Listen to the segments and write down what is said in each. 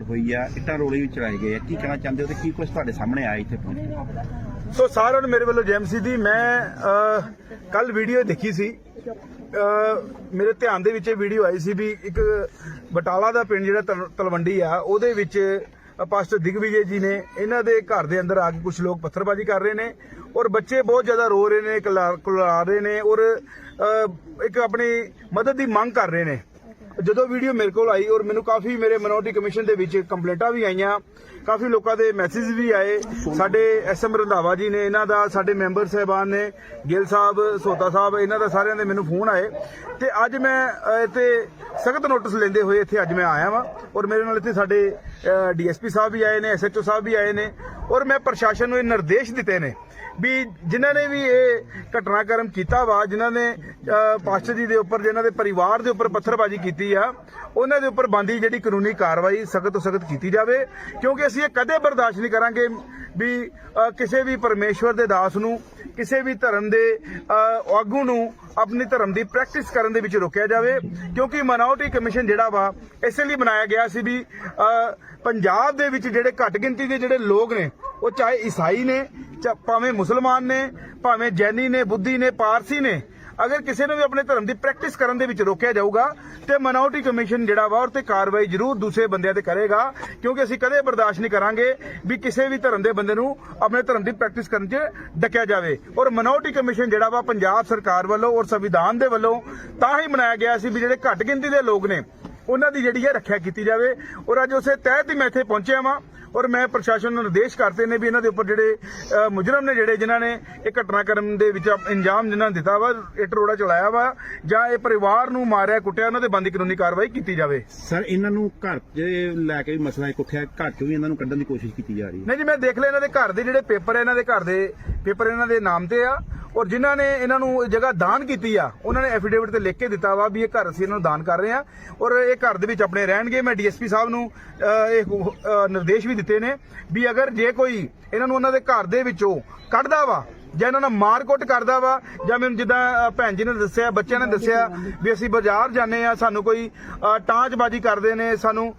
ਹੋਈ ਆ ਇੱਟਾਂ ਰੋਲੇ ਵੀ ਚਲਾਏ ਗਏ ਆ। ਕੀ ਕਹਿਣਾ ਚਾਹੁੰਦੇ ਹੋ ਤੇ ਕੀ ਕੁਝ ਤੁਹਾਡੇ ਸਾਹਮਣੇ ਆਇਆ ਇੱਥੇ ਪਹੁੰਚ ਸੋ ਸਾਰਿਆਂ ਨੂੰ ਮੇਰੇ ਵੱਲੋਂ ਜੈਮਸੀ ਦੀ ਮੈਂ ਕੱਲ ਵੀਡੀਓ ਦੇਖੀ ਸੀ। ਮੇਰੇ ਧਿਆਨ ਦੇ ਵਿੱਚ ਇਹ ਵੀਡੀਓ ਆਈ ਸੀ ਵੀ ਇੱਕ ਬਟਾਲਾ ਦਾ ਪਿੰਡ ਜਿਹੜਾ ਤਲ- ਤਲਵੰਡੀ ਆ ਉਹਦੇ ਵਿੱਚ ਅ, ਪਾਸਟਰ ਦਿਗਵਿਜੇ ਜੀ ਨੇ ਇਹਨਾਂ ਦੇ ਘਰ ਦੇ ਅੰਦਰ ਆ ਕੇ ਕੁਝ ਲੋਕ ਪੱਥਰਬਾਜ਼ੀ ਕਰ ਰਹੇ ਨੇ ਔਰ ਬੱਚੇ ਬਹੁਤ ਜ਼ਿਆਦਾ ਰੋ ਰਹੇ ਨੇ ਕੁਲਾ ਕੁਲਾ ਰਹੇ ਨੇ ਔਰ ਇੱਕ ਆਪਣੀ ਮਦਦ ਦੀ ਮੰਗ ਕਰ ਰਹੇ ਨੇ। ਜਦੋਂ ਵੀਡੀਓ ਮੇਰੇ ਕੋਲ ਆਈ ਔਰ ਮੈਨੂੰ ਕਾਫੀ ਮੇਰੇ ਮਿਨੋਰਟੀ ਕਮਿਸ਼ਨ ਦੇ ਵਿੱਚ ਕੰਪਲੇਂਟਾਂ ਵੀ ਆਈਆਂ ਕਾਫੀ ਲੋਕਾਂ ਦੇ ਮੈਸੇਜ ਵੀ ਆਏ। ਸਾਡੇ ਐਸਐਮ ਰੰਧਾਵਾ ਜੀ ਨੇ ਇਹਨਾਂ ਦਾ ਸਾਡੇ ਮੈਂਬਰ ਸਹਿਬਾਨ ਨੇ ਗਿੱਲ ਸਾਹਿਬ ਸੋਤਾ ਸਾਹਿਬ ਇਹਨਾਂ ਦਾ ਸਾਰਿਆਂ ਦੇ ਮੈਨੂੰ ਫੋਨ ਆਏ। ਤੇ ਅੱਜ ਮੈਂ ਅਹ, ਇੱਥੇ ਸਖਤ ਨੋਟਿਸ ਲੈਂਦੇ ਹੋਏ ਇੱਥੇ ਅੱਜ ਮੈਂ ਆਇਆ ਵਾਂ ਔਰ ਮੇਰੇ ਨਾਲ ਇੱਥੇ ਸਾਡੇ ਡੀਐਸਪੀ ਸਾਹਿਬ ਵੀ ਆਏ ਨੇ ਐਸਐਚਓ ਸਾਹਿਬ ਵੀ ਆਏ ਨੇ। ਔਰ ਮੈਂ ਪ੍ਰਸ਼ਾਸਨ ਨੂੰ ਇਹ ਨਿਰਦੇਸ਼ ਦਿੱਤੇ ਨੇ ਵੀ ਜਿਨ੍ਹਾਂ ਨੇ ਵੀ ਇਹ ਘਟਨਾਕ੍ਰਮ ਕੀਤਾ ਵਾ ਜਿਨ੍ਹਾਂ ਨੇ ਅਹ, ਪਾਸਟਰ ਜੀ ਦੇ ਉੱਪਰ ਜਿਨ੍ਹਾਂ ਦੇ ਪਰਿਵਾਰ ਦੇ ਉੱਪਰ ਪੱਥਰਬਾਜ਼ੀ ਕੀਤੀ ਆ ਉਹਨਾਂ ਦੇ ਉੱਪਰ ਬੰਦੀ ਜਿਹੜੀ ਕਾਨੂੰਨੀ ਕਾਰਵਾਈ ਸਖਤ ਤੋਂ ਸਖਤ ਕੀਤੀ ਜਾਵੇ ਕਿਉਂਕਿ ਅਸੀਂ ਇਹ ਕਦੇ ਬਰਦਾਸ਼ਤ ਨਹੀਂ ਕਰਾਂਗੇ ਵੀ ਕਿਸੇ ਵੀ ਪਰਮੇਸ਼ਵਰ ਦੇ ਦਾਸ ਨੂੰ ਕਿਸੇ ਵੀ ਧਰਮ ਦੇ ਆਗੂ ਨੂੰ ਆਪਣੀ ਧਰਮ ਦੀ ਪ੍ਰੈਕਟਿਸ ਕਰਨ ਦੇ ਵਿੱਚ ਰੋਕਿਆ ਜਾਵੇ। ਕਿਉਂਕਿ ਮਨਾਉਟੀ ਕਮਿਸ਼ਨ ਜਿਹੜਾ ਵਾ, ਇਸੇ ਲਈ ਬਣਾਇਆ ਗਿਆ ਸੀ ਵੀ ਪੰਜਾਬ ਦੇ ਵਿੱਚ ਜਿਹੜੇ ਘੱਟ ਗਿਣਤੀ ਦੇ ਜਿਹੜੇ ਲੋਕ ਨੇ, ਉਹ ਚਾਹੇ ਈਸਾਈ ਨੇ, ਚਾ- ਭਾਵੇਂ ਮੁਸਲਮਾਨ ਨੇ, ਭਾਵੇਂ ਜੈਨੀ ਨੇ, ਬੁੱਧੀ ਨੇ, ਪਾਰਸੀ ਨੇ ਅਗਰ ਕਿਸੇ ਨੂੰ ਵੀ ਆਪਣੇ ਧਰਮ ਦੀ ਪ੍ਰੈਕਟਿਸ ਕਰਨ ਦੇ ਵਿੱਚ ਰੋਕਿਆ ਜਾਊਗਾ, ਤੇ ਮਨਾਉਟੀ ਕਮਿਸ਼ਨ ਜਿਹੜਾ ਵਾ ਉਹ ਤੇ ਕਾਰਵਾਈ ਜ਼ਰੂਰ ਦੂਸਰੇ ਬੰਦਿਆਂ ਤੇ ਕਰੇਗਾ, ਕਿਉਂਕਿ ਅਸੀਂ ਕਦੇ ਬਰਦਾਸ਼ਤ ਨਹੀਂ ਕਰਾਂਗੇ ਵੀ ਕਿਸੇ ਵੀ ਧਰਮ ਦੇ ਬੰਦੇ ਨੂੰ ਆਪਣੇ ਧਰਮ ਦੀ ਪ੍ਰੈਕਟਿਸ ਕਰਨ 'ਚ ਡੱਕਿਆ ਜਾਵੇ। ਔਰ ਮਨਾਉਟੀ ਕਮਿਸ਼ਨ ਜਿਹੜਾ ਵਾ ਪੰਜਾਬ ਸਰਕਾਰ ਵੱਲੋਂ ਔਰ ਸੰਵਿਧਾਨ ਦੇ ਵੱਲੋਂ ਤਾਂ ਹੀ ਬਣਾਇਆ ਗਿਆ ਸੀ ਵੀ ਜਿਹੜੇ ਘੱਟ ਗਿਣਤੀ ਦੇ ਲੋਕ ਨੇ, ਉਹਨਾਂ ਦੀ ਜਿਹੜੀ ਹੈ ਰੱਖਿਆ ਕੀਤੀ ਜਾਵੇ। ਔਰ ਅੱਜ ਉਸੇ ਤਹਿਤ ਹੀ ਮੈਂ ਇੱਥੇ ਪਹੁੰਚਿਆ ਵਾਂ। ਔਰ ਮੈਂ ਪ੍ਰਸ਼ਾਸਨ ਨੂੰ ਨਿਰਦੇਸ਼ ਕਰਤੇ ਨੇ ਵੀ ਇਹਨਾਂ ਦੇ ਉੱਪਰ ਜਿਹੜੇ ਮੁਜਰਮ ਨੇ ਜਿਹੜੇ ਜਿਨ੍ਹਾਂ ਨੇ ਇਹ ਘਟਨਾਕ੍ਰਮ ਦੇ ਵਿੱਚ ਇੰਜਾਮ ਜਿਨ੍ਹਾਂ ਦਿੱਤਾ ਵਾ ਇੱਟ ਰੋੜਾ ਚਲਾਇਆ ਵਾ ਜਾਂ ਇਹ ਪਰਿਵਾਰ ਨੂੰ ਮਾਰਿਆ ਕੁੱਟਿਆ ਉਹਨਾਂ ਦੇ ਬੰਦੀ ਕਾਨੂੰਨੀ ਕਾਰਵਾਈ ਕੀਤੀ ਜਾਵੇ। ਸਰ ਇਹਨਾਂ ਨੂੰ ਘਰ ਲੈ ਕੇ ਵੀ ਮਸਲਾ ਇੱਕ ਉੱਠਿਆ ਘਰ 'ਚੋਂ ਵੀ ਇਹਨਾਂ ਨੂੰ ਕੱਢਣ ਦੀ ਕੋਸ਼ਿਸ਼ ਕੀਤੀ ਜਾ ਰਹੀ ਹੈ। ਨਹੀਂ ਜੀ ਮੈਂ ਦੇਖ ਲਿਆ ਇਹਨਾਂ ਦੇ ਘਰ ਦੇ ਜਿਹੜੇ ਪੇਪਰ ਇਹਨਾਂ ਦੇ ਘਰ ਦੇ ਪੇਪਰ ਇਹਨਾਂ ਦੇ ਨਾਮ ਤੇ ਆ ਔਰ ਜਿਨ੍ਹਾਂ ਨੇ ਇਹਨਾਂ ਨੂੰ ਜਗ੍ਹਾ ਦਾਨ ਕੀਤੀ ਆ ਉਹਨਾਂ ਨੇ ਐਫੀਡੇਵਿਟ ਤੇ ਲਿਖ ਕੇ ਦਿੱਤਾ ਵਾ ਵੀ ਇਹ ਘਰ ਅਸੀਂ ਇਹਨਾਂ ਨੂੰ ਦਾਨ ਕਰ ਰਹੇ ਆ ਔਰ ਇਹ ਘਰ ਦੇ ਵਿੱਚ ਆਪਣੇ ਰਹਿਣਗੇ। ਮੈਂ ਡੀਐਸਪੀ ਸਾਹਿਬ ਨੂੰ ਇਹ ਨਿਰਦੇਸ਼ ਵੀ ਦਿੱਤੇ ਨੇ ਵੀ ਅਗਰ ਜੇ ਕੋਈ ਇਹਨਾਂ ਨੂੰ ਉਹਨਾਂ ਦੇ ਘਰ ਦੇ ਵਿੱਚੋਂ ਕੱਢਦਾ ਵਾ ਜਾਂ ਇਹਨਾਂ ਨਾਲ ਮਾਰਕੁੱਟ ਕਰਦਾ ਵਾ ਜਾਂ ਮੈਨੂੰ ਜਿੱਦਾਂ ਭੈਣ ਜੀ ਨੇ ਦੱਸਿਆ, ਬੱਚਿਆਂ ਨੇ ਦੱਸਿਆ ਵੀ ਅਸੀਂ ਬਾਜ਼ਾਰ ਜਾਂਦੇ ਆ ਸਾਨੂੰ ਕੋਈ ਟਾਂਚਬਾਜ਼ੀ ਕਰਦੇ ਨੇ, ਸਾਨੂੰ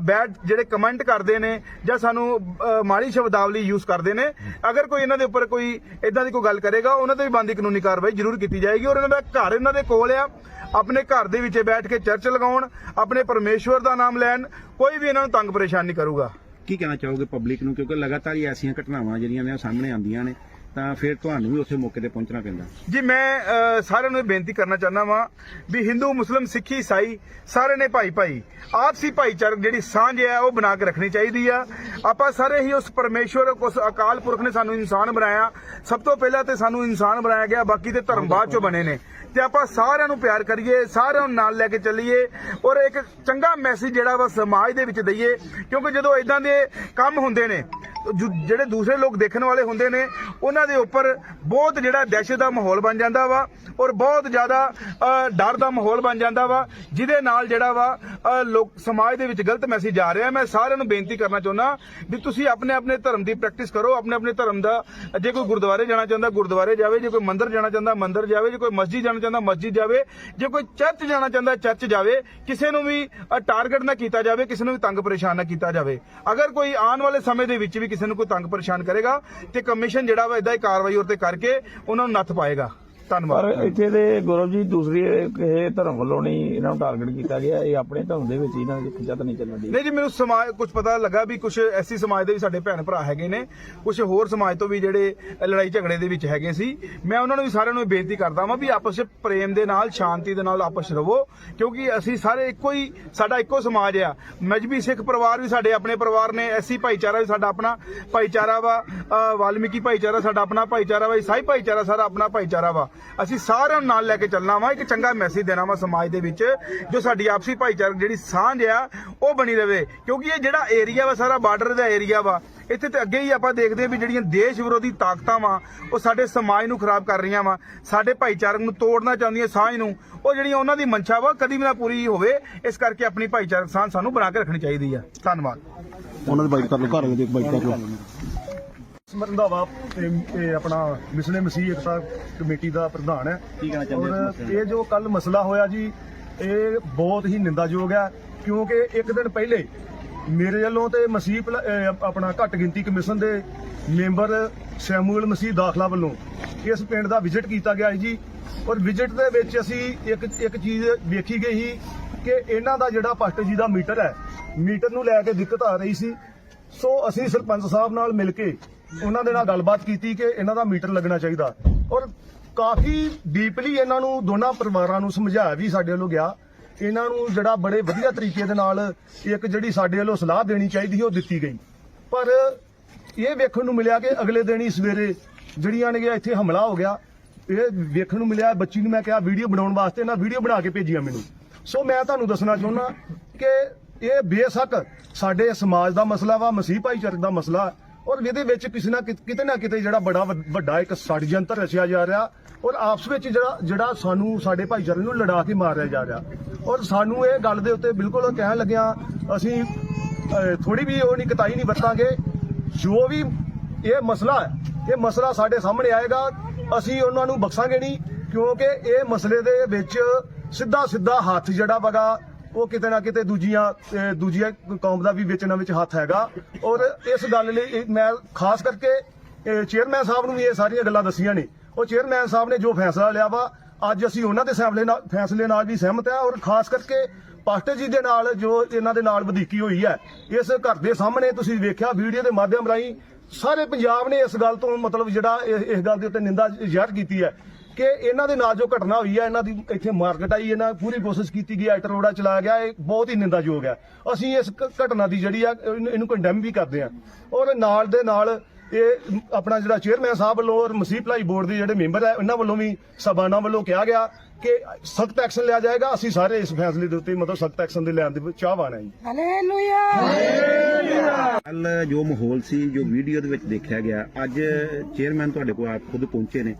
ਬੈਡ ਜਿਹੜੇ ਕਮੈਂਟ ਕਰਦੇ ਨੇ ਜਾਂ ਸਾਨੂੰ ਮਾੜੀ ਸ਼ਬਦਾਵਲੀ ਯੂਜ਼ ਕਰਦੇ ਨੇ। ਅਗਰ ਕੋਈ ਇਹਨਾਂ ਦੇ ਉੱਪਰ ਕੋਈ ਇਦਾਂ ਦੀ ਕੋਈ ਗੱਲ ਕਰੇਗਾ, ਉਹਨਾਂ ਤੇ ਵੀ ਬੰਦੀ ਕਾਨੂੰਨੀ ਕਾਰਵਾਈ ਜ਼ਰੂਰ ਕੀਤੀ ਜਾਏਗੀ ਔਰ ਇਹਨਾਂ ਦਾ ਘਰ ਇਹਨਾਂ ਦੇ ਕੋਲ ਆ। ਆਪਣੇ ਘਰ ਦੇ ਵਿੱਚ ਬੈਠ ਕੇ ਚਰਚ ਲਗਾਉਣ, ਆਪਣੇ ਪਰਮੇਸ਼ਵਰ ਦਾ ਨਾਮ ਲੈਣ, ਕੋਈ ਵੀ ਇਹਨਾਂ ਨੂੰ ਤੰਗ ਪਰੇਸ਼ਾਨ ਨਹੀਂ ਕਰੂਗਾ। ਕੀ ਕਹਿਣਾ ਚਾਹੋਗੇ ਪਬਲਿਕ ਨੂੰ? ਕਿਉਂਕਿ ਲਗਾਤਾਰ ਹੀ ਐਸੀਆਂ ਘਟਨਾਵਾਂ ਜਿਹੜੀਆਂ ਨੇ ਉਹ ਸਾਹਮਣੇ ਆਉਂਦੀਆਂ ਨੇ। ਤਾਂ ਫਿਰ ਤੁਹਾਨੂੰ ਵੀ ਉਸੇ ਮੌਕੇ ਤੇ ਪਹੁੰਚਣਾ ਪੈਂਦਾ। ਜੀ ਮੈਂ ਅ, ਸਾਰਿਆਂ ਨੂੰ ਇਹ ਬੇਨਤੀ ਕਰਨਾ ਚਾਹੁੰਦਾ ਵਾਂ ਵੀ ਹਿੰਦੂ ਮੁਸਲਿਮ ਸਿੱਖੀ ਈਸਾਈ ਸਾਰੇ ਨੇ ਭਾਈ ਭਾਈ ਆਪਸੀ ਭਾਈਚਾਰਕ ਜਿਹੜੀ ਸਾਂਝ ਹੈ ਉਹ ਬਣਾ ਕੇ ਰੱਖਣੀ ਚਾਹੀਦੀ ਆ। ਆਪਾਂ ਸਾਰੇ ਹੀ ਉਸ ਪਰਮੇਸ਼ਵਰ ਉਸ ਅਕਾਲ ਪੁਰਖ ਨੇ ਸਾਨੂੰ ਇਨਸਾਨ ਬਣਾਇਆ। ਸਭ ਤੋਂ ਪਹਿਲਾਂ ਤੇ ਸਾਨੂੰ ਇਨਸਾਨ ਬਣਾਇਆ ਗਿਆ ਬਾਕੀ ਤੇ ਧਰਮ ਬਾਅਦ ਚੋਂ ਬਣੇ ਨੇ। ਤੇ ਆਪਾਂ ਸਾਰਿਆਂ ਨੂੰ ਪਿਆਰ ਕਰੀਏ ਸਾਰਿਆਂ ਨੂੰ ਨਾਲ ਲੈ ਕੇ ਚੱਲੀਏ ਔਰ ਇੱਕ ਚੰਗਾ ਮੈਸੇਜ ਜਿਹੜਾ ਵਾ ਸਮਾਜ ਦੇ ਵਿੱਚ ਦਈਏ ਕਿਉਂਕਿ ਜਦੋਂ ਇਦਾਂ ਦੇ ਕੰਮ ਹੁੰਦੇ ਨੇ ਜਿਹੜੇ ਦੂਸਰੇ ਲੋਕ ਦੇਖਣ ਵਾਲੇ ਹੁੰਦੇ ਨੇ, ਉਹਨਾਂ ਦੇ ਉੱਪਰ ਬਹੁਤ ਜਿਹੜਾ ਦਹਿਸ਼ਤ ਦਾ ਮਾਹੌਲ ਬਣ ਜਾਂਦਾ ਵਾ ਔਰ ਬਹੁਤ ਜ਼ਿਆਦਾ ਡਰ ਦਾ ਮਾਹੌਲ ਬਣ ਜਾਂਦਾ ਵਾ, ਜਿਹਦੇ ਨਾਲ ਜਿਹੜਾ ਵਾ ਲੋਕ ਸਮਾਜ ਦੇ ਵਿੱਚ ਗਲਤ ਮੈਸੇਜ ਆ ਰਿਹਾ। ਮੈਂ ਸਾਰਿਆਂ ਨੂੰ ਬੇਨਤੀ ਕਰਨਾ ਚਾਹੁੰਦਾ ਵੀ ਤੁਸੀਂ ਆਪਣੇ ਆਪਣੇ ਧਰਮ ਦੀ ਪ੍ਰੈਕਟਿਸ ਕਰੋ ਆਪਣੇ ਆਪਣੇ ਧਰਮ ਦਾ, ਜੇ ਕੋਈ ਗੁਰਦੁਆਰੇ ਜਾਣਾ ਚਾਹੁੰਦਾ, ਗੁਰਦੁਆਰੇ ਜਾਵੇ, ਜੇ ਕੋਈ ਮੰਦਿਰ ਜਾਣਾ ਚਾਹੁੰਦਾ, ਮੰਦਿਰ ਜਾਵੇ, ਜੇ ਕੋਈ ਮਸਜਿਦ ਜਾਣਾ ਚਾਹੁੰਦਾ, ਮਸਜਿਦ ਜਾਵੇ, ਜੇ ਕੋਈ ਚਰਚ ਜਾਣਾ ਚਾਹੁੰਦਾ ਚਰਚ ਜਾਵੇ, ਕਿਸੇ ਨੂੰ ਵੀ ਟਾਰਗੇਟ ਨਾ ਕੀਤਾ ਜਾਵੇ, ਕਿਸੇ ਨੂੰ ਵੀ ਤੰਗ ਪਰੇਸ਼ਾਨ ਨਾ ਕੀਤਾ ਜਾਵੇ। ਅਗਰ ਕੋਈ ਆਉਣ ਵਾਲੇ ਸਮੇਂ ਦੇ ਵਿੱਚ ਵੀ ਕਿਸੇ ਨੂੰ ਕੋਈ ਤੰਗ ਪਰੇਸ਼ਾਨ ਕਰੇਗਾ ਤੇ ਕਮਿਸ਼ਨ ਜਿਹੜਾ ਵਾ ਇਦਾਂ ਹੀ ਕਾਰਵਾਈ ਉੱਤੇ ਕਰਕੇ ਉਹਨਾਂ ਨੂੰ ਨੱਥ ਪਾਏਗਾ। ਪਰ ਧੰਨਵਾਦ ਇੱਥੇ ਦੇ ਗੁਰੂ ਜੀ ਦੂਸਰੀ ਕਿਸੇ ਧਰਮ ਵੱਲੋਂ ਨਹੀਂ ਇਹਨਾਂ ਨੂੰ ਟਾਰਗੇਟ ਕੀਤਾ ਗਿਆ ਇਹ ਆਪਣੇ ਧਰਮ ਦੇ ਵਿੱਚ ਇਹਨਾਂ ਦੀ ਖਿੱਚਤ ਨਹੀਂ ਚੱਲਣ ਦੀ। ਨਹੀਂ ਜੀ ਮੈਨੂੰ ਸਮਾਜ ਕੁਝ ਪਤਾ ਲੱਗਾ ਵੀ ਕੁਝ ਐਸੀ ਸਮਾਜ ਦੇ ਵੀ ਸਾਡੇ ਭੈਣ ਭਰਾ ਹੈਗੇ ਨੇ ਕੁਝ ਹੋਰ ਸਮਾਜ ਤੋਂ ਵੀ ਜਿਹੜੇ ਲੜਾਈ ਝਗੜੇ ਦੇ ਵਿੱਚ ਹੈਗੇ ਸੀ। ਮੈਂ ਉਹਨਾਂ ਨੂੰ ਵੀ ਸਾਰਿਆਂ ਨੂੰ ਬੇਨਤੀ ਕਰਦਾ ਵਾਂ ਵੀ ਆਪਸ ਵਿੱਚ ਪ੍ਰੇਮ ਦੇ ਨਾਲ ਸ਼ਾਂਤੀ ਦੇ ਨਾਲ ਆਪਸ ਰਵੋ ਕਿਉਂਕਿ ਅਸੀਂ ਸਾਰੇ ਇੱਕੋ ਹੀ ਸਾਡਾ ਇੱਕੋ ਸਮਾਜ ਆ। ਮਜਬੀ ਸਿੱਖ ਪਰਿਵਾਰ ਵੀ ਸਾਡੇ ਆਪਣੇ ਪਰਿਵਾਰ ਨੇ ਐਸੀ ਭਾਈਚਾਰਾ ਵੀ ਸਾਡਾ ਆਪਣਾ ਭਾਈਚਾਰਾ ਵਾ ਵਾਲਮੀਕੀ ਭਾਈਚਾਰਾ ਸਾਡਾ ਆਪਣਾ ਭਾਈਚਾਰਾ ਵਾ ਈਸਾਈ ਭਾਈਚਾਰਾ ਸਾਡਾ ਆਪਣਾ ਭਾਈਚਾਰਾ ਵਾ। ਅਸੀਂ ਸਾਰਿਆਂ ਨੂੰ ਨਾਲ ਲੈ ਕੇ ਚੱਲਣਾ ਵਾ, ਇੱਕ ਚੰਗਾ ਮੈਸੇਜ ਦੇਣਾ ਵਾ ਸਮਾਜ ਦੇ ਵਿੱਚ, ਜੋ ਸਾਡੀ ਆਪਸੀ ਭਾਈਚਾਰਕ ਜਿਹੜੀ ਸਾਂਝ ਆ, ਉਹ ਬਣੀ ਰਵੇ। ਕਿਉਂਕਿ ਇਹ ਜਿਹੜਾ ਏਰੀਆ ਵਾ, ਸਾਰਾ ਬਾਰਡਰ ਦਾ ਏਰੀਆ ਵਾ, ਇੱਥੇ ਤੇ ਅੱਗੇ ਹੀ ਆਪਾਂ ਦੇਖਦੇ ਵੀ ਜਿਹੜੀਆਂ ਦੇਸ਼ ਵਿਰੋਧੀ ਤਾਕਤਾਂ ਵਾ, ਉਹ ਸਾਡੇ ਸਮਾਜ ਨੂੰ ਖਰਾਬ ਕਰ ਰਹੀਆਂ ਵਾ, ਸਾਡੇ ਭਾਈਚਾਰਕ ਨੂੰ ਤੋੜਨਾ ਚਾਹੁੰਦੀਆਂ ਸਾਂਝ ਨੂੰ, ਉਹ ਜਿਹੜੀਆਂ ਉਹਨਾਂ ਦੀ ਮਨਸ਼ਾ ਵਾ ਕਦੀ ਵੀ ਨਾ ਪੂਰੀ ਹੋਵੇ, ਇਸ ਕਰਕੇ ਆਪਣੀ ਭਾਈਚਾਰਕ ਸਾਂਝ ਸਾਨੂੰ ਬਣਾ ਕੇ ਰੱਖਣੀ ਚਾਹੀਦੀ ਆ। ਧੰਨਵਾਦ। ਉਹਨਾਂ ਦੀ ਬਾਈਕ ਕਰ ਲਓ ਘਰ ਵਾਲੇ ਬਾਈਕ ਕਰ ਲਓ ਰੰਧਾਵਾ ਤੇ ਇਹ ਆਪਣਾ ਮਿਸਲੇ ਮਸੀਹ ਏਕਤਾ ਕਮੇਟੀ ਦਾ ਪ੍ਰਧਾਨ ਹੈ ਕੀ ਕਹਿਣਾ ਚਾਹੁੰਦੇ ਹੋ ਇਸ ਔਰ ਮਸਲੇ? ਇਹ ਜੋ ਕੱਲ ਮਸਲਾ ਹੋਇਆ ਜੀ ਇਹ ਬਹੁਤ ਹੀ ਨਿੰਦਾਯੋਗ ਹੈ ਕਿਉਂਕਿ ਇੱਕ ਦਿਨ ਪਹਿਲੇ ਮੇਰੇ ਵੱਲੋਂ ਤੇ ਮਸੀਹ ਆਪਣਾ ਘੱਟ ਗਿਣਤੀ ਕਮਿਸ਼ਨ ਦੇ ਮੈਂਬਰ ਸੈਮੂਅਲ ਮਸੀਹ ਦਾਖਲਾ ਵੱਲੋਂ ਇਸ ਪਿੰਡ ਦਾ ਵਿਜ਼ਿਟ ਕੀਤਾ ਗਿਆ ਹੈ ਜੀ ਔਰ ਵਿਜ਼ਿਟ ਦੇ ਵਿੱਚ ਅਸੀਂ ਇੱਕ ਇੱਕ ਚੀਜ਼ ਵੇਖੀ ਗਈ ਸੀ ਕਿ ਇਹਨਾਂ ਦਾ ਜਿਹੜਾ ਪਸਟ ਜੀ ਦਾ ਮੀਟਰ ਹੈ ਮੀਟਰ ਨੂੰ ਲੈ ਕੇ ਦਿੱਕਤ ਆ ਰਹੀ ਸੀ ਸੋ ਅਸੀਂ ਸਰਪੰਚ ਸਾਹਿਬ ਨਾਲ ਮਿਲ ਕੇ ਉਹਨਾਂ ਦੇ ਨਾਲ ਗੱਲਬਾਤ ਕੀਤੀ ਕਿ ਇਹਨਾਂ ਦਾ ਮੀਟਰ ਲੱਗਣਾ ਚਾਹੀਦਾ। ਔਰ ਕਾਫੀ ਡੀਪਲੀ ਇਹਨਾਂ ਨੂੰ ਦੋਨਾਂ ਪਰਿਵਾਰਾਂ ਨੂੰ ਸਮਝਾਇਆ ਵੀ ਸਾਡੇ ਵੱਲੋਂ ਗਿਆ। ਇਹਨਾਂ ਨੂੰ ਜਿਹੜਾ ਬੜੇ ਵਧੀਆ ਤਰੀਕੇ ਦੇ ਨਾਲ ਇੱਕ ਜਿਹੜੀ ਸਾਡੇ ਵੱਲੋਂ ਸਲਾਹ ਦੇਣੀ ਚਾਹੀਦੀ ਉਹ ਦਿੱਤੀ ਗਈ। ਪਰ ਇਹ ਵੇਖਣ ਨੂੰ ਮਿਲਿਆ ਕਿ ਅਗਲੇ ਦਿਨ ਹੀ ਸਵੇਰੇ ਜਿਹੜੀਆਂ ਨੇ ਇੱਥੇ ਹਮਲਾ ਹੋ ਗਿਆ, ਇਹ ਵੇਖਣ ਨੂੰ ਮਿਲਿਆ, ਬੱਚੀ ਨੂੰ ਮੈਂ ਕਿਹਾ ਵੀਡੀਓ ਬਣਾਉਣ ਵਾਸਤੇ, ਇਹਨਾਂ ਵੀਡੀਓ ਬਣਾ ਕੇ ਭੇਜੀਆਂ ਮੈਨੂੰ। ਸੋ ਮੈਂ ਤੁਹਾਨੂੰ ਦੱਸਣਾ ਚਾਹੁੰਦਾ ਕਿ ਇਹ ਬੇਸ਼ੱਕ ਸਾਡੇ ਸਮਾਜ ਦਾ ਮਸਲਾ ਵਾ, ਮਸੀਹ ਭਾਈਚਾਰੇ ਦਾ ਮਸਲਾ। ਔਰ ਇਹਦੇ ਵਿੱਚ ਕਿਸੇ ਨਾ ਕਿਤੇ ਨਾ ਕਿਤੇ ਜਿਹੜਾ ਬੜਾ ਵ- ਵੱਡਾ ਇੱਕ ષਡਯੰਤਰ ਰਚਿਆ ਜਾ ਰਿਹਾ ਔਰ ਆਪਸ ਵਿੱਚ ਜਿਹੜਾ ਜਿਹੜਾ ਸਾਨੂੰ ਸਾਡੇ ਭਾਈਚਾਰੇ ਨੂੰ ਲੜਾ ਕੇ ਮਾਰਿਆ ਜਾ ਰਿਹਾ। ਔਰ ਸਾਨੂੰ ਇਹ ਗੱਲ ਦੇ ਉੱਤੇ ਬਿਲਕੁਲ ਕਹਿਣ ਲੱਗਿਆ, ਅਸੀਂ ਥੋੜੀ ਵੀ ਉਹ ਨਹੀਂ ਕਤਾਈ ਨਹੀਂ ਵਰਤਾਂਗੇ। ਜੋ ਵੀ ਇਹ ਮਸਲਾ ਹੈ, ਇਹ ਮਸਲਾ ਸਾਡੇ ਸਾਹਮਣੇ ਆਏਗਾ, ਅਸੀਂ ਉਹਨਾਂ ਨੂੰ ਬਖਸ਼ਾਂਗੇ ਨਹੀਂ ਕਿਉਂਕਿ ਇਹ ਮਸਲੇ ਦੇ ਵਿੱਚ ਸਿੱਧਾ ਸਿੱਧਾ ਹੱਥ ਜਿਹੜਾ ਵਗਾ ਉਹ ਕਿਤੇ ਨਾ ਕਿਤੇ ਦੂਜੀਆਂ ਦੂਜੀਆਂ ਕੌਮ ਦਾ ਵੀ ਵਿੱਚ ਨਾ ਵਿੱਚ ਹੱਥ ਹੈਗਾ। ਔਰ ਇਸ ਗੱਲ ਲਈ ਮੈਂ ਖਾਸ ਕਰਕੇ ਚੇਅਰਮੈਨ ਸਾਹਿਬ ਨੂੰ ਵੀ ਇਹ ਸਾਰੀਆਂ ਗੱਲਾਂ ਦੱਸੀਆਂ ਨੇ। ਉਹ ਚੇਅਰਮੈਨ ਸਾਹਿਬ ਨੇ ਜੋ ਫੈਸਲਾ ਲਿਆ ਵਾ, ਅੱਜ ਅਸੀਂ ਉਹਨਾਂ ਦੇ ਫੈਸਲੇ ਨਾਲ ਫੈਸਲੇ ਨਾਲ ਵੀ ਸਹਿਮਤ ਹਾਂ ਔਰ ਖਾਸ ਕਰਕੇ ਪਾਸਟਰ ਜੀ ਦੇ ਨਾਲ ਜੋ ਇਹਨਾਂ ਦੇ ਨਾਲ ਵਧੀਕੀ ਹੋਈ ਹੈ, ਇਸ ਘਰ ਦੇ ਸਾਹਮਣੇ ਤੁਸੀਂ ਵੇਖਿਆ ਵੀਡੀਓ ਦੇ ਮਾਧਿਅਮ ਰਾਹੀਂ ਸਾਰੇ ਪੰਜਾਬ ਨੇ ਇਸ ਗੱਲ ਤੋਂ ਮਤਲਬ ਜਿਹੜਾ ਇਹ- ਇਸ ਗੱਲ ਦੇ ਉੱਤੇ ਨਿੰਦਾ ਜ਼ਾਹਿਰ ਕੀਤੀ ਹੈ। ਕਿ ਇਹਨਾਂ ਦੇ ਨਾਲ ਜੋ ਘਟਨਾ ਹੋਈ ਹੈ ਇਹਨਾਂ ਦੀ ਇੱਥੇ ਮਾਰਕੀਟ ਆਈ ਇਹਨਾਂ ਪੂਰੀ ਕੋਸ਼ਿਸ਼ ਕੀਤੀ ਗਈ ਆਈਟਰ ਰੋੜਾ ਚਲਾਇਆ ਗਿਆ ਇਹ ਬਹੁਤ ਹੀ ਨਿੰਦਾਯੋਗ ਹੈ ਅਸੀਂ ਇਸ ਘਟਨਾ ਦੀ ਜਿਹੜੀ ਆ ਇਹਨੂੰ ਕੰਡੈਮ ਵੀ ਕਰਦੇ ਹਾਂ ਔਰ ਨਾਲ ਦੇ ਨਾਲ ਇਹ ਆਪਣਾ ਜਿਹੜਾ ਚੇਅਰਮੈਨ ਸਾਹਿਬ ਵੱਲੋਂ ਔਰ ਮਸੀਹ ਭਲਾਈ ਬੋਰਡ ਦੇ ਜਿਹੜੇ ਮੈਂਬਰ ਹੈ ਉਹਨਾਂ ਵੱਲੋਂ ਵੀ ਸਬਾਨਾ ਵੱਲੋਂ ਕਿਹਾ ਗਿਆ ਕਿ ਸਖਤ ਐਕਸ਼ਨ ਲਿਆ ਜਾਏਗਾ। ਅਸੀਂ ਸਾਰੇ ਇਸ ਫੈਸਲੇ ਦੇ ਉੱਤੇ ਮਤਲਬ ਸਖਤ ਐਕਸ਼ਨ ਦੇ ਲੈਣ ਦੇ ਚਾਹਵਾਨ ਹੈ ਜੀ। ਕੱਲ ਜੋ ਮਾਹੌਲ ਸੀ ਜੋ ਵੀਡੀਓ ਦੇ ਵਿੱਚ ਦੇਖਿਆ ਗਿਆ ਅੱਜ ਚੇਅਰਮੈਨ ਤੁਹਾਡੇ ਕੋਲ ਆਪ ਖੁਦ ਪਹੁੰਚੇ ਨੇ।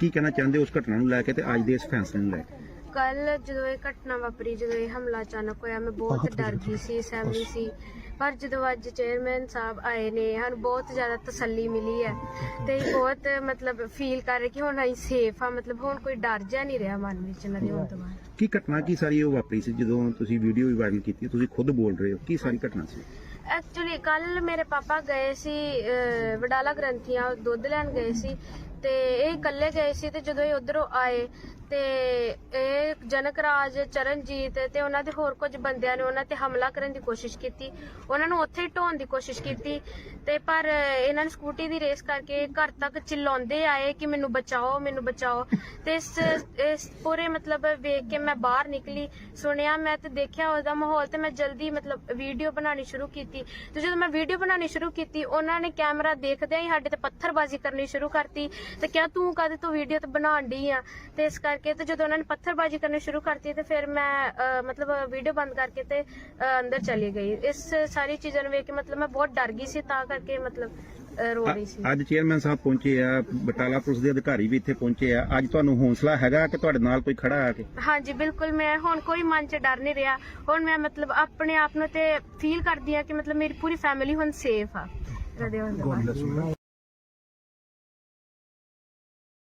ਕੀ ਕਹਿਣਾ ਚਾਹੁੰਦੇ ਹੋ ਉਸ ਘਟਨਾ ਨੂੰ ਲੈ ਕੇ ਤੇ ਅੱਜ ਦੇ ਇਸ ਫੈਸਲੇ ਨੂੰ ਲੈ ਕੇ? ਕੱਲ ਜਦੋਂ ਇਹ ਘਟਨਾ ਵਾਪਰੀ ਜਦੋਂ ਇਹ ਹਮਲਾ ਅਚਾਨਕ ਹੋਇਆ ਮੈਂ ਬਹੁਤ ਡਰ ਗਈ ਸੀ ਸਹਿਮੀ ਸੀ। ਪਰ ਜਦੋਂ ਅੱਜ ਚੇਅਰਮੈਨ ਸਾਹਿਬ ਆਏ ਨੇ ਸਾਨੂੰ ਬਹੁਤ ਜ਼ਿਆਦਾ ਤਸੱਲੀ ਮਿਲੀ ਹੈ ਤੇ ਬਹੁਤ ਮਤਲਬ ਫੀਲ ਕਰ ਰਹੇ ਕਿ ਹੁਣ ਅਸੀਂ ਸੇਫ ਆ ਮਤਲਬ ਹੁਣ ਕੋਈ ਡਰ ਜਾ ਨਹੀਂ ਰਿਹਾ ਮਨ ਵਿੱਚ ਇਹਨਾਂ ਦੇ ਹੋਣ ਤੋਂ ਬਾਅਦ। ਕੀ ਘਟਨਾ ਕੀ ਸਾਰੀ ਉਹ ਵਾਪਰੀ ਸੀ ਜਦੋਂ ਤੁਸੀਂ ਵੀਡੀਓ ਵੀ ਵਾਇਰਲ ਕੀਤੀ ਤੁਸੀਂ ਖੁਦ ਬੋਲ ਰਹੇ ਹੋ ਕੀ ਸਾਰੀ ਘਟਨਾ ਸੀ? ਐਕਚੁਅਲੀ ਕੱਲ ਮੇਰੇ ਪਾਪਾ ਗਏ ਸੀ ਵਡਾਲਾ ਗ੍ਰੰਥੀਆਂ ਦੁੱਧ ਲੈਣ ਗਏ ਸੀ। ਤੇ ਇਹ ਇਕੱਲੇ ਗਏ ਸੀ ਤੇ ਜਦੋਂ ਇਹ ਉਧਰੋਂ ਆਏ ਤੇ ਇਹ ਜਨਕ ਰਾਜ, ਚਰਨਜੀਤ ਤੇ ਉਹਨਾਂ ਦੇ ਹੋਰ ਕੁਝ ਬੰਦਿਆਂ ਨੇ ਉਹਨਾਂ ਤੇ ਹਮਲਾ ਕਰਨ ਦੀ ਕੋਸ਼ਿਸ਼ ਕੀਤੀ। ਉਹਨਾਂ ਨੂੰ ਉੱਥੇ ਹੀ ਢੋਣ ਦੀ ਕੋਸ਼ਿਸ਼ ਕੀਤੀ ਤੇ ਪਰ ਇਹਨਾਂ ਨੇ ਸਕੂਟੀ ਦੀ ਰੇਸ ਕਰਕੇ ਘਰ ਤੱਕ ਚਿল্ਲਾਉਂਦੇ ਆਏ ਕਿ ਮੈਨੂੰ ਬਚਾਓ ਮੈਨੂੰ ਬਚਾਓ। ਤੇ ਇਸ ਇਸ ਪੂਰੇ ਮਤਲਬ ਵੇਖ ਕੇ ਮੈਂ ਬਾਹਰ ਨਿਕਲੀ, ਸੁਣਿਆ, ਮੈਂ ਤੇ ਦੇਖਿਆ ਉਹਦਾ ਮਾਹੌਲ ਤੇ ਮੈਂ ਜਲਦੀ ਮਤਲਬ ਵੀਡੀਓ ਬਣਾਉਣੀ ਸ਼ੁਰੂ ਕੀਤੀ। ਤੇ ਜਦੋਂ ਮੈਂ ਵੀਡੀਓ ਬਣਾਉਣੀ ਸ਼ੁਰੂ ਕੀਤੀ, ਉਹਨਾਂ ਨੇ ਕੈਮਰਾ ਦੇਖਦਿਆਂ ਹੀ ਸਾਡੇ ਤੇ ਪੱਥਰਬਾਜ਼ੀ ਕਰਨੀ ਸ਼ੁਰੂ ਕਰਤੀ। ਤੇ ਕਿਹਾ ਤੂੰ ਕਦੇ ਤੋਂ ਵੀਡੀਓ ਤੇ ਬਣਾਉਣ ਡਈ ਆ? ਤੇ ਇਸ ਕਰਕੇ ਤੇ ਜਦੋਂ ਉਹਨਾਂ ਨੇ ਪੱਥਰਬਾਜ਼ੀ ਕਰਨੀ ਸ਼ੁਰੂ ਕਰਤੀ ਤੇ ਫਿਰ ਮੈਂ ਮਤਲਬ ਵੀਡੀਓ ਬੰਦ ਕਰਕੇ ਤੇ ਅੰਦਰ ਚਲੀ ਗਈ। ਇਸ ਸਾਰੀ ਚੀਜ਼ਾਂ ਨੂੰ ਵੇਖ ਕੇ ਮਤਲਬ ਮੈਂ ਬਹੁਤ ਡਰ ਗਈ ਸੀ ਤਾਂ ਕਰਕੇ ਮਤਲਬ ਰੋ ਰਹੀ ਸੀ। ਅੱਜ ਚੇਅਰਮੈਨ ਸਾਹਿਬ ਪਹੁੰਚੇ ਆ ਬਟਾਲਾ ਪੁਲਿਸ ਦੇ ਅਧਿਕਾਰੀ ਵੀ ਇੱਥੇ ਪਹੁੰਚੇ ਆ। ਅੱਜ ਤੁਹਾਨੂੰ ਹੌਸਲਾ ਹੈਗਾ ਕਿ ਤੁਹਾਡੇ ਨਾਲ ਕੋਈ ਖੜਾ ਆ ਕੇ? ਹਾਂਜੀ ਬਿਲਕੁਲ ਮੈਂ ਹੁਣ ਕੋਈ ਮਨ 'ਚ ਡਰ ਨਹੀਂ ਰਿਹਾ। ਹੁਣ ਮੈਂ ਮਤਲਬ ਆਪਣੇ ਆਪ ਨੂੰ ਤੇ ਫੀਲ ਕਰਦੀ ਆ ਕਿ ਮਤਲਬ ਮੇਰੀ ਪੂਰੀ ਫੈਮਿਲੀ ਹੁਣ ਸੇਫ ਆ। ਬਾਅਦ